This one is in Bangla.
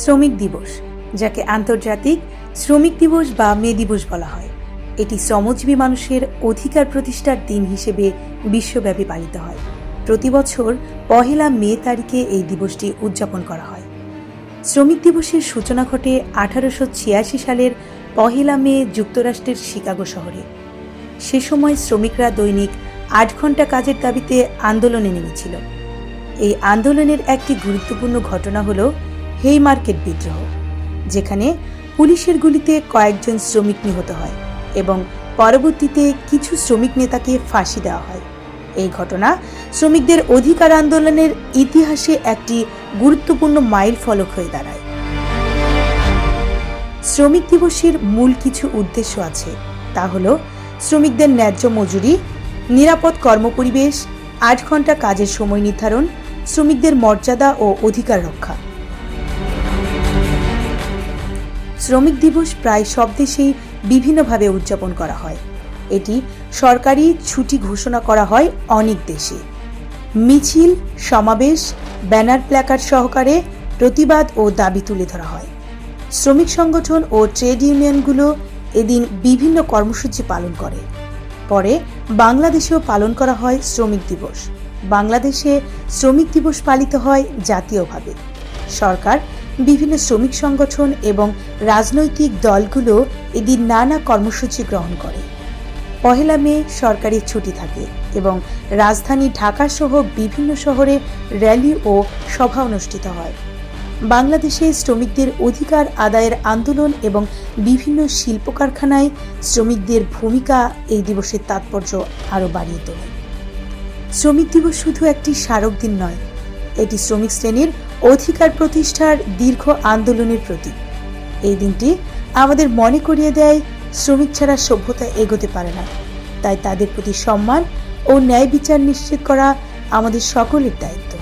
শ্রমিক দিবস, যাকে আন্তর্জাতিক শ্রমিক দিবস বা মে দিবস বলা হয়। এটি শ্রমজীবী মানুষের অধিকার প্রতিষ্ঠার দিন হিসেবে বিশ্বব্যাপী পালিত হয়। প্রতি বছর পহেলা মে তারিখে এই দিবসটি উদযাপন করা হয়। শ্রমিক দিবসের সূচনা ঘটে আঠারোশো ছিয়াশি সালের পহেলা মে যুক্তরাষ্ট্রের শিকাগো শহরে। সে সময় শ্রমিকরা দৈনিক আট ঘণ্টা কাজের দাবিতে আন্দোলনে নেমেছিল। এই আন্দোলনের একটি গুরুত্বপূর্ণ ঘটনা হল হেই মার্কেট বিদ্রোহ, যেখানে পুলিশের গুলিতে কয়েকজন শ্রমিক নিহত হয় এবং পরবর্তীতে কিছু শ্রমিক নেতাকে ফাঁসি দেওয়া হয়। এই ঘটনা শ্রমিকদের অধিকার আন্দোলনের ইতিহাসে একটি গুরুত্বপূর্ণ মাইল ফলক হয়ে দাঁড়ায়। শ্রমিক দিবসের মূল কিছু উদ্দেশ্য আছে। তা হল শ্রমিকদের ন্যায্য মজুরি, নিরাপদ কর্মপরিবেশ, আট ঘণ্টা কাজের সময় নির্ধারণ, শ্রমিকদের মর্যাদা ও অধিকার রক্ষা। শ্রমিক দিবস প্রায় সব দেশেই বিভিন্নভাবে উদযাপন করা হয়। এটি সরকারি ছুটি ঘোষণা করা হয় অনেক দেশে। মিছিল, সমাবেশ, ব্যানার প্ল্যাকার্ড সহকারে প্রতিবাদ ও দাবি তুলে ধরা হয়। শ্রমিক সংগঠন ও ট্রেড ইউনিয়নগুলো এদিন বিভিন্ন কর্মসূচি পালন করে। পরে বাংলাদেশেও পালন করা হয় শ্রমিক দিবস। বাংলাদেশে শ্রমিক দিবস পালিত হয় জাতীয়ভাবে। সরকার বিভিন্ন শ্রমিক সংগঠন এবং রাজনৈতিক দলগুলো এদিন নানা কর্মসূচি গ্রহণ করে। পহেলা মে সরকারি ছুটি থাকে এবং রাজধানী ঢাকাসহ বিভিন্ন শহরে র্যালি ও সভা অনুষ্ঠিত হয়। বাংলাদেশে শ্রমিকদের অধিকার আদায়ের আন্দোলন এবং বিভিন্ন শিল্প কারখানায় শ্রমিকদের ভূমিকা এই দিবসের তাৎপর্য আরও বাড়িয়ে তোলে। শ্রমিক দিবস শুধু একটি স্মারক দিন নয়, এটি শ্রমিক শ্রেণির অধিকার প্রতিষ্ঠার দীর্ঘ আন্দোলনের প্রতি এই দিনটি আমাদের মনে করিয়ে দেয়, শ্রমিক ছাড়া সভ্যতা এগোতে পারে না। তাই তাদের প্রতি সম্মান ও ন্যায় বিচার নিশ্চিত করা আমাদের সকলের দায়িত্ব।